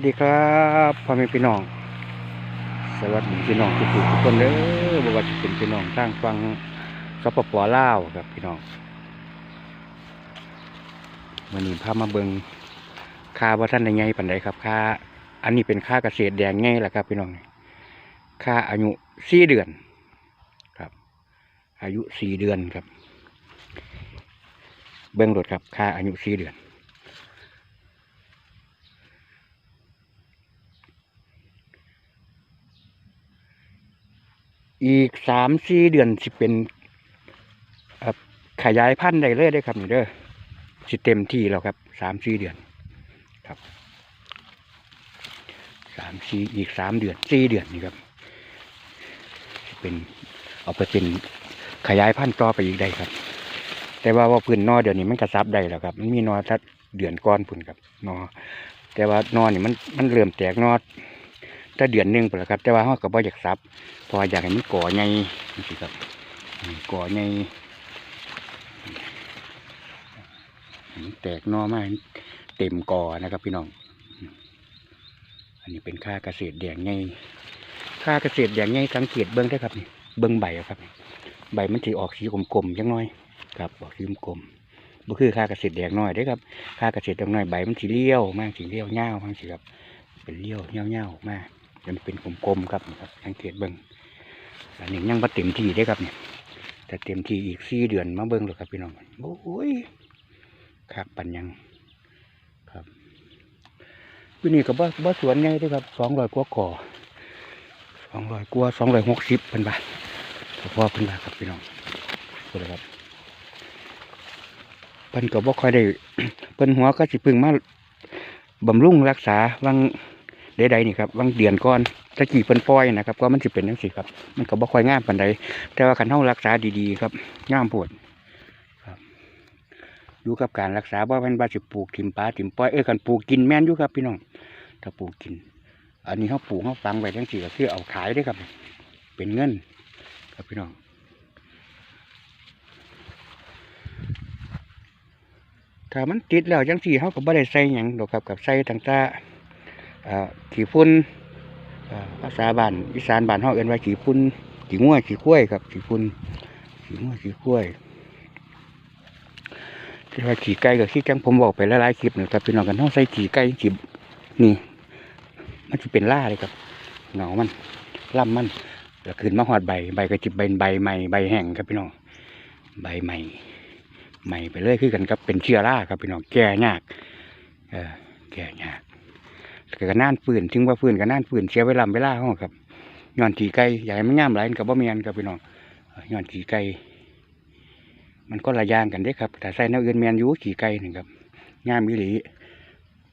สวัสดีครับพ่อแม่พี่น้อง สวัสดีพี่น้องทุกๆทุกคนเด้อบว่าจะเป็นพี่น้องทางฟังสปปลาวครับพี่น้องวันนี้พามาเบิงค่าว่าท่านได้ไงปันใดครับค่าอันนี้เป็นค่าเกษตรแดงไงแหละครับ พี่น้องค่าอายุสี่เดือนครับ อายุสี่เดือนครับ เบิ้งรถครับค่าอายุสี่เดือน อีกสามสี่เดือนสิเป็นขยายพันธุ์ได้เลยได้ครับนี่เด้อสิเต็มที่แล้วครับสามสี่เดือนครับสามสี่อีกสามเดือนสี่เดือนนี่ครับเป็นเอาไปเป็นขยายพันธุ์ต่อไปอีกได้ครับ แต่ว่าว่าพื้นนอเดี๋ยวนี้มันกระซับได้แล้วครับ มันมีนอทัดเดือนก้อนพุ่นครับนอแต่ว่านอนี่มันมันเริ่มแตกนอ ถ้าเดือนหนึ่งพุ่นแล้วครับ แต่ว่าเขาก็บ่อยากซับพออยากให้มันก่อใหญ่นี่สิครับก่อใหญ่ให้มันแตกนอมาให้มันเต็มก่อนะครับพี่น้อง อันนี้เป็นค่าเกษตรแดงใหญ่ค่าเกษตรแดงใหญ่สังเกตเบิ้องได้ครับนี่เบิ้องใบครับ ใบมันจะออกสีกลมๆจังน้อยครับออกสีกลมๆบ่คือค่าเกษตรแดงน้อยเด้ครับค่าเกษตรแดงน้อยใบมันสีเลี้ยวมากสีเลี้ยวเงามากสิครับเป็นเลี้ยวเงาวๆมาก จะเป็นกลมๆครับนะครับสังเกตเบิ้งอันนี้ยังมาเต็มที่ได้ครับเนี่ยแต่เต็มที่อีกสี่เดือนมาเบิ้งเลยครับพี่น้องโอ้ยครับปันยังครับวินี่ก็บ่บ่สวนไงด้อครับสองร้อยกว่าก่อสองร้อยกว่าสองร้อยหกสิบเป็นบาทเฉพาะเป็นบาทครับพี่น้องดูเลยครับเพิ่นก็บ่ค่อยได้เพิ่นหัวก็สิพึ่งมาบำรุงรักษาวัง ใดๆนี่ครับวังเดือนก่อนตะกี้เพิ่นปล่อยนะครับก็มันสิเป็นจังซี่ครับ มันก็บ่ค่อยงามปานใดแต่ว่าคันเฮารักษาดีๆครับงามโพดครับอยู่กับการรักษาบ่แม่นว่าสิปลูกถิ่มปลาถิ่มปล่อยเอ้ยคันปลูกกินแม่นอยู่ครับพี่น้องถ้าปลูกกิน อันนี้เฮาปลูกเฮาฝังไว้จังซี่ก็คือเอาขายได้ครับ เป็นเงินครับพี่น้องถ้ามันติดแล้วจังซี่เฮาก็บ่ได้ใส่หยังดอกครับกับใส่ตั้งแต่เอ่อ ขี้ฝุ่นอ่าภาษาบ้านอีสานบ้านเฮาเอิ้นว่าขี้ฝุ่นขี้งัวขี้ข้วยครับขี้ฝุ่นขี้งัวขี้ข้วยที่ว่าขี้ไก่กับขี้จังผมบอกไปหลายๆคลิปนะครับพี่น้องกันเฮาใส่ขี้ไก่ขี้นี่ มันสิเป็นล่าเลยครับเงามันล่ำมันแล้วขึ้นมาหอดใบใบก็จิบใบใบใหม่ใบแห้งครับพี่น้องใบใหม่ใหม่ไปเลยคือกันครับเป็นเชื้อราครับพี่น้องแก่ยาก เออแก่ยาก ก็น่านฝืนถึงว่าฝืนก็น่านฝืนเสียเวลาเวลาห้องครับย้อนขี่ไก่อยากให้มันงามหลายกับบ่เมียนครับพี่น้องเอ่อย้อนขี่ไก่มันก็ละยางกันเด้ครับแต่ใส่แนวอื่นเมียนยู่ขี่ไก่หนี่งครับงามมิหลี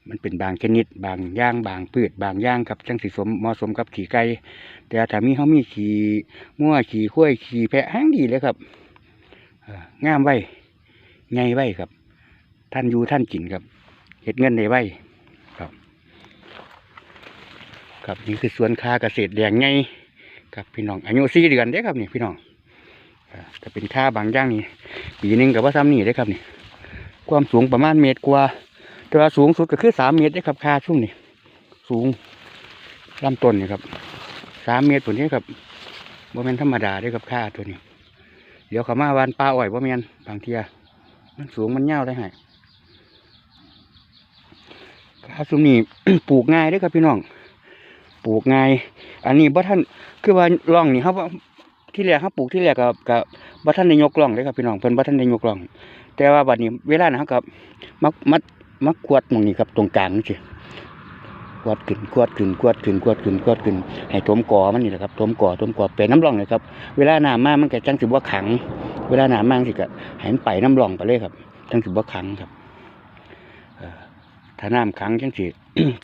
มันเป็นบางชนิด บางย่างบางพืชบางย่างครับจังสิสมเหมาะสมกับขี่ไก่แต่ถ้ามีเขามีขี่มั่วขี่ข้วยขี่แพะแห้งดีเลยครับเอ่องามไว้ไงไว้ครับ ท่านอยู่ท่านกินครับเห็ดเงินในไว้ ครับนี่คือสวนคาเกษตรแดงไงครับพี่น้องอายุสี่เดือนเด้ครับนี่พี่น้องจะเป็นค่าบางอย่างนี่ปีหนึงกับว่าซ้ำนี่เด้ครับนี่ความสูงประมาณเมตรกว่าแต่ว่าสูงสุดก็คือสามเมตรเด้ครับค่าช่วงนี้สูงลำต้นนี่ครับสามเมตรตัวนี้ครับบ่แม่นธรรมดาเด้ครับค่าตัวนี้เดี๋ยวเขามาวานปลาอ้อยบ่แม่นบางเทียมันสูงมันเงาได้ให้ค่าช่วงนี้ปลูกง่ายเด้ครับพี่น้อง ลูกง่าย อันนี้บ่ท่านคือว่าร่องนี่ครับที่แรกเขาปลูกที่แรกกับกับบ่ท่านได้ยกร่องเลยครับพี่น้องเพิ่นบ่ท่านได้ยกร่อง แต่ว่าบัดนี้เวลานะเขากับมักมัดมักขวดหมองนี้ครับตรงกลางนี่สิขวดขึ้นขวดขึ้นขวดขึ้นขวดขึ้นขวดขึ้นให้ถมก่อมันนี่แหละครับถมก่อถมก่อเป็นน้ำร่องเลยครับ เวลาน้ำมากมันก็จังสิบ่าขัง เวลาน้ำมาจังสิก็ให้มันไปน้ำร่องไปเลยครับจังสิบ่าขังครับ ถ้าน้ำขังจังสิ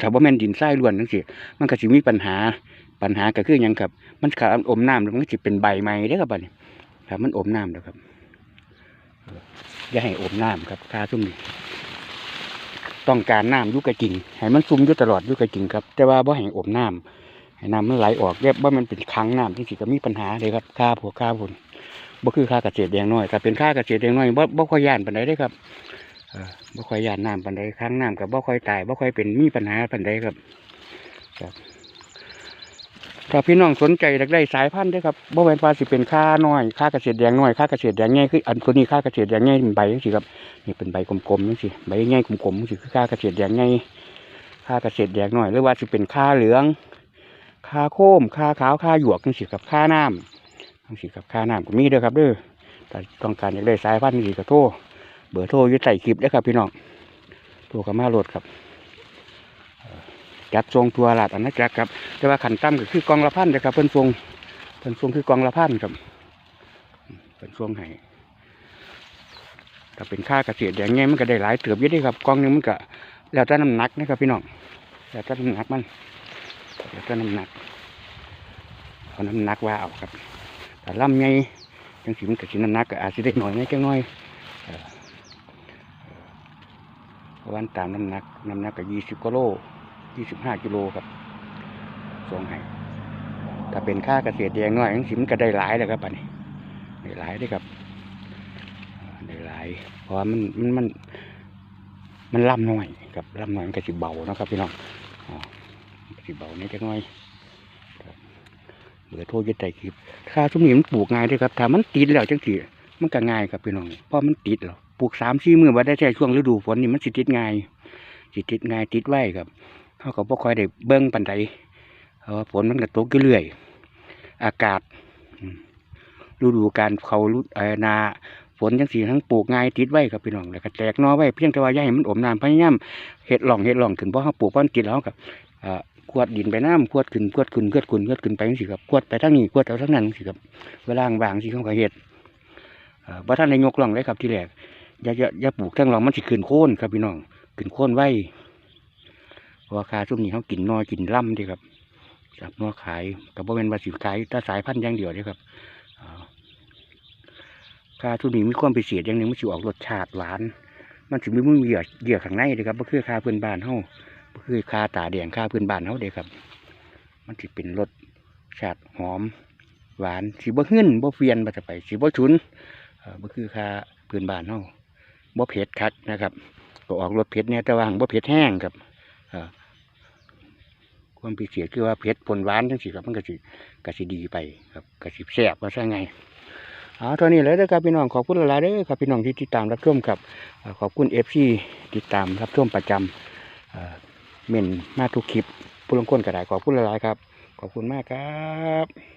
ถ้าบ่าแม่นดินทรายล้วนจังสิมันก็สิมีปัญหาปัญหาก็คือยังครับ มันขาดอมน้ำแล้วมันก็สิเป็นใบใหม่เด้ครับบัดนี้ครับมันอมน้ำแล้วครับอย่าให้อมน้ำครับคาซุ่มนี่ต้องการน้ำยุกระจิงให้มันซุ่มอยู่ตลอดยุกระจิงครับ แต่ว่าบ่ให้อมน้ำให้น้ำมันไหลออกเรียบว่ามันเป็นครั้งน้ำที่สิก็มีปัญหาเลยครับค่าผัวค่าผลบ่คือค่าเกษตรแดงน้อยถ้าเป็นค่าเกษตรแดงน้อยบ่บ่ค่อยย่านปานใดเด้ครับ บ่ค่อยยานน้ำปานใดค้างน้ำกับบ่ค่อยตายบ่ค่อยเป็นมีปัญหาปานใดครับครับถ้าพี่น้องสนใจอยากได้สายพันธุ์ด้อครับบ่แม่นว่าสิเป็นค่าน้อยค่าเกษตรแดงน้อยค่าเกษตรแดงใหญ่คืออันตัวนี้ค่าเกษตรแดงใหญ่เป็นใบจังซี่ครับนี่เป็นใบกลมๆจังซี่ใบใหญ่กลมๆนี่คือค่าเกษตรแดงใหญ่ค่าเกษตรแดงน้อยหรือว่าสิเป็นค่าเหลือง ค่าโคมค่าขาวค่าหยวกจังซี่ครับค่าน้ำจังซี่ครับค่าน้ำก็มีเด้อครับเด้อถ้าต้องการอยากได้สายพันธุ์นี่ก็โทร เบอร์โทรอยู่ใต้คลิปเด้ครับพี่น้องโทรกับมาโหลดครับจัดทรงทัวร์ลาดอาณาจักครับ แต่ว่าขันต่ำก็คือกองละพันนะครับเพิ่นทรงเพิ่นทรงคือกองละพันครับเพิ่นทรงให้ถ้าเป็นค่าเกษตรอย่างเงี้ยมันก็ได้หลายเติบเยอะด้ครับกองหนึงมันก็แล้วแต่น้ำหนักนะครับพี่น้องแล้วแต่น้ำหนักมันแล้วแต่น้ำหนักเอาน้ำหนักว่าเอาครับแต่ลำไงจังสิมันก็สิน้ำหนักก็อาจจะได้หน่อยไงจังน้อย เพราะ วันตามน้ำหนัก น้ำหนักก็ยี่สิบกิโลยี่สิบห้ากิโลครับส่งให้ถ้าเป็นค่าเกษตรแดงน้อยจังสิมก็ได้หลายเลยครับอันนี้ได้หลายเด้ครับได้หลายเพราะมันมันมันมันล่ำน้อยครับล่ำน้อยมันก็สิเบานะครับพี่น้องสิเบานิดจักหน่อยครับเบอโทรยึดใจคลิปค่าชุ่มนี้มันปลูกง่ายด้วยครับถ้ามันติดแล้วจังสิมันก็ง่ายครับพี่น้องเพราะมันติดหรอก ปลูกสามสี่มือว่าได้ใช้ช่วงฤดูฝนนี่มันสิติดง่ายสิติดง่ายติดไว้ครับเขาก็บ่ค่อยได้เบิ่งปันใดเพราะว่าฝนมันก็ตกเรื่อยอากาศฤดูการเขาฤดูเอ่อนาฝนจังสีทั้งปลูกง่ายติดไว้ครับพี่น้องแล้วก็แตกนอไว้เพียงแต่ว่าอย่าให้มันอมน้ำพยายามเห็ดหล่องเห็ดหล่องขึ้นเพราะเขาปลูกเพราะมันติดแล้วกับขวดดินไปน้ำขวดขึ้นขวดขึ้นขวดขึ้นขวดขึ้นไปจังสิครับขวดไปทั้งนี้ขวดเอาทั้งนั้นจังสิครับเวลาว่างสิเขาก็เห็ดเอ่อบ่ท่านได้ยกล่องเลยครับที่แรก อย่าอย่าอย่าปลูกทั้งล่องมันสิขึ้นโค่นครับพี่น้องขึ้นโค่นไว้เพราะว่าคาช่วงนี้เขากินนอกินล่ำเดีครับจับนอขายแต่บ่เป็นว่าสิขายแต่สายพันธุ์อย่างเดียวด้ครับอ่าคาช่วงนี้มีความพิเศษอย่างหนึ่งมันสิออกรสชาติหวาน มันสิมีมึงเหยื่อเหยื่อข้างในเด้ครับบ่คือคาเพื้นบ้านเฮาบ่คือคาตาแดงคาเพื้นบ้านเฮาเด้ครับ มันสิเป็นรสชาติหอม หวานสิบ่หึ่นบ่เฟียนบ่จะไปสิบ่ฉุนเออบ่คือค่าพื้นบ้านเฮา บ่เผ็ดคักนะครับ ก็ออกรสเผ็ดเนี่ยแต่ว่าบ่เผ็ดแห้งครับอความพิเศษคือว่าเผ็ดผลหวานจังซี่ครับมันก็สิก็สิดีไปครับก็สิแซ่บว่าซะไงเอาเท่านี้เลยเด้อครับพี่น้องขอบคุณหลายๆเด้อครับพี่น้องที่ติดตามรับชมครับขอบคุณ FC ติดตามรับชมประจำเอ่อเม่นมาทุกคลิปผู้ลงคนก็ได้ขอบคุณหลายๆครับ ขอบคุณมากครับ